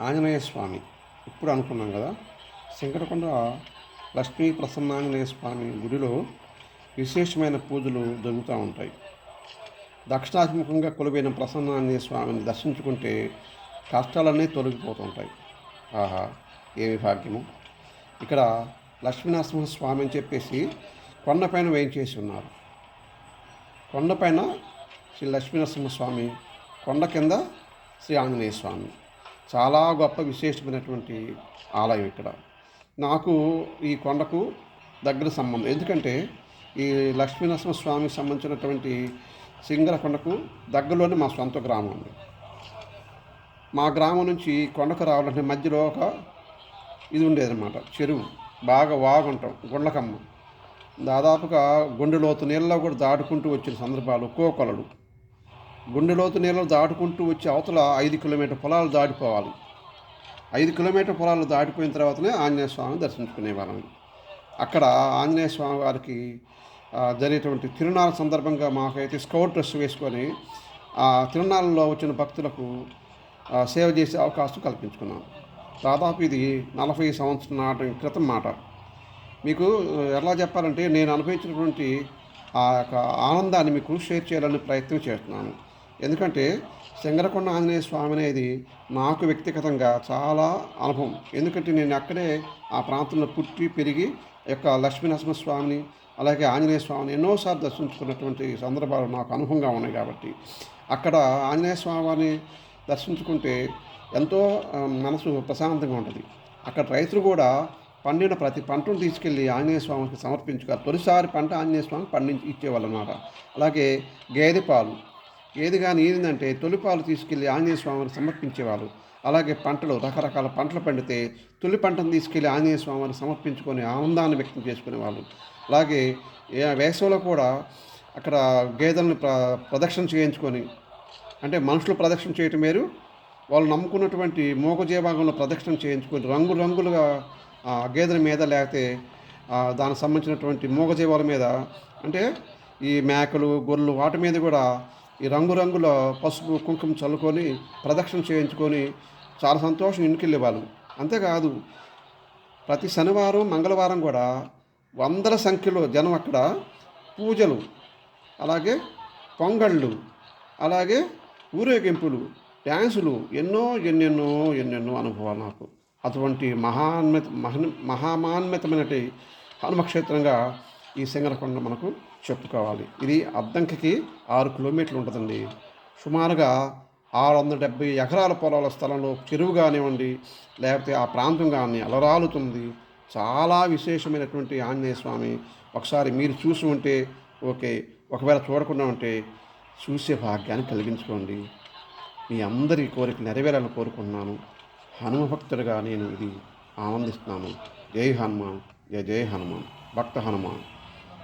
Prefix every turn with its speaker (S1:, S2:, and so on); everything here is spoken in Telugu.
S1: ఆంజనేయ స్వామి ఇప్పుడు అనుకున్నాం కదా శంకరకొండ లక్ష్మీ ప్రసన్నాంజనేయ స్వామి గుడిలో విశేషమైన పూజలు జరుగుతూ ఉంటాయి. దక్షిణాభిముఖంగా కొలువైన ప్రసన్నాంజనేయ స్వామిని దర్శించుకుంటే కష్టాలన్నీ తొలగిపోతుంటాయి. ఆహా ఏమి భాగ్యము? ఇక్కడ లక్ష్మీనరసింహ స్వామి అని చెప్పేసి కొండపైన వేయించేసి ఉన్నారు. కొండపైన శ్రీ లక్ష్మీనరసింహ స్వామి కొండ కింద శ్రీ ఆంజనేయ స్వామి చాలా గొప్ప విశేషమైనటువంటి ఆలయం ఇక్కడ. నాకు ఈ కొండకు దగ్గర సంబంధం ఎందుకంటే ఈ లక్ష్మీనరసింహ స్వామికి సంబంధించినటువంటి సింగరకొండకు దగ్గరలోనే మా సొంత గ్రామం ఉంది. మా గ్రామం నుంచి కొండకు రావాలంటే మధ్యలో ఒక ఇది ఉండేదన్నమాట చెరువు. బాగా వాగుంటాం గుండ్లకమ్మ. దాదాపుగా గుండెలోతు నీళ్ళలో కూడా దాటుకుంటూ వచ్చిన సందర్భాలు కోకొలలు. గుండెలోతు నీళ్ళు దాటుకుంటూ వచ్చి అవతల ఐదు కిలోమీటర్ పొలాలు దాటిపోవాలి. ఐదు కిలోమీటర్ పొలాలు దాటిపోయిన తర్వాతనే ఆంజనేయ స్వామిని దర్శించుకునేవాళ్ళం అక్కడ ఆంజనేయ స్వామి వారికి జరిగేటువంటి తిరునాళ్ళ సందర్భంగా మాకైతే స్కౌట్ డ్రెస్ వేసుకొని ఆ తిరునాళ్ళలో వచ్చిన భక్తులకు సేవ చేసే అవకాశం కల్పించుకున్నాం. దాదాపు ఇది నలభై సంవత్సరం నాటి క్రితం మాట. మీకు ఎలా చెప్పాలంటే నేను అనుభవించినటువంటి ఆ యొక్క ఆనందాన్ని మీకు షేర్ చేయాలని ప్రయత్నం చేస్తున్నాను. ఎందుకంటే శంకరకొండ ఆంజనేయ స్వామి అనేది నాకు వ్యక్తిగతంగా చాలా అనుభవం. ఎందుకంటే నేను అక్కడే ఆ ప్రాంతంలో పుట్టి పెరిగి యొక్క లక్ష్మీనరసింహ స్వామిని అలాగే ఆంజనేయ స్వామిని ఎన్నోసార్లు దర్శించుకున్నటువంటి సందర్భాలు నాకు అనుభవంగా ఉన్నాయి కాబట్టి. అక్కడ ఆంజనేయ స్వామిని దర్శించుకుంటే ఎంతో మనసు ప్రశాంతంగా ఉంటుంది. అక్కడ రైతులు కూడా పండిన ప్రతి పంటను తీసుకెళ్ళి ఆంజనేయ స్వామికి సమర్పించుకోవాలి. తొలిసారి పంట ఆంజనేయ స్వామి పండించి ఇచ్చేవాళ్ళు అన్నమాట. అలాగే గేదె పాలు ఏది కానీ ఏంటంటే తొలిపాలు తీసుకెళ్ళి ఆంజనేయ స్వామిని సమర్పించేవారు. అలాగే పంటలు రకరకాల పంటలు పండితే తొలి పంటను తీసుకెళ్ళి ఆంజనేయ స్వామిని సమర్పించుకొని ఆనందాన్ని వ్యక్తం చేసుకునేవాళ్ళు అలాగే వేసవిలో కూడా అక్కడ గేదెలను ప్ర ప్రదక్షిణ చేయించుకొని అంటే మనుషులు ప్రదక్షిణ చేయటం వేరు. వాళ్ళు నమ్ముకున్నటువంటి మోగజీభాగంలో ప్రదక్షిణ చేయించుకొని రంగు రంగులుగా ఆ గేదెల మీద లేకపోతే దానికి సంబంధించినటువంటి మూగజీవాల మీద అంటే ఈ మేకలు గొర్రెలు వాటి మీద కూడా ఈ రంగురంగుల పసుపు కుంకుమ చల్లుకొని ప్రదక్షిణ చేయించుకొని చాలా సంతోషం ఇంటికి వాళ్ళు అంతేకాదు ప్రతి శనివారం మంగళవారం కూడా వందల సంఖ్యలో జనం అక్కడ పూజలు అలాగే పొంగళ్ళు అలాగే ఊరేగింపులు డ్యాన్సులు ఎన్నో ఎన్నెన్నో ఎన్నెన్నో అనుభవాలు నాకు. అటువంటి మహాన్మిత మహన్ మహామాన్వితమైనటి హనుమక్షేత్రంగా ఈ సింగరకొండ మనకు చెప్పుకోవాలి. ఇది అద్దంకికి ఆరు కిలోమీటర్లు ఉంటుందండి. సుమారుగా ఆరు వందల డెబ్బై ఎకరాల పొలాల స్థలంలో చెరువు కానివ్వండి లేకపోతే ఆ ప్రాంతం కానీ అలరాలుతుంది. చాలా విశేషమైనటువంటి ఆంజనేయ స్వామి. ఒకసారి మీరు చూసి ఉంటే ఓకే ఒకవేళ చూడకుండా ఉంటే చూసే భాగ్యాన్ని కలిగించుకోండి. మీ అందరి కోరిక నెరవేరాలని కోరుకుంటున్నాను. హనుమ భక్తుడిగా నేను ఇది ఆనందిస్తున్నాను. జై హనుమాన్ జయ జయ హనుమాన్. భక్త హనుమాన్.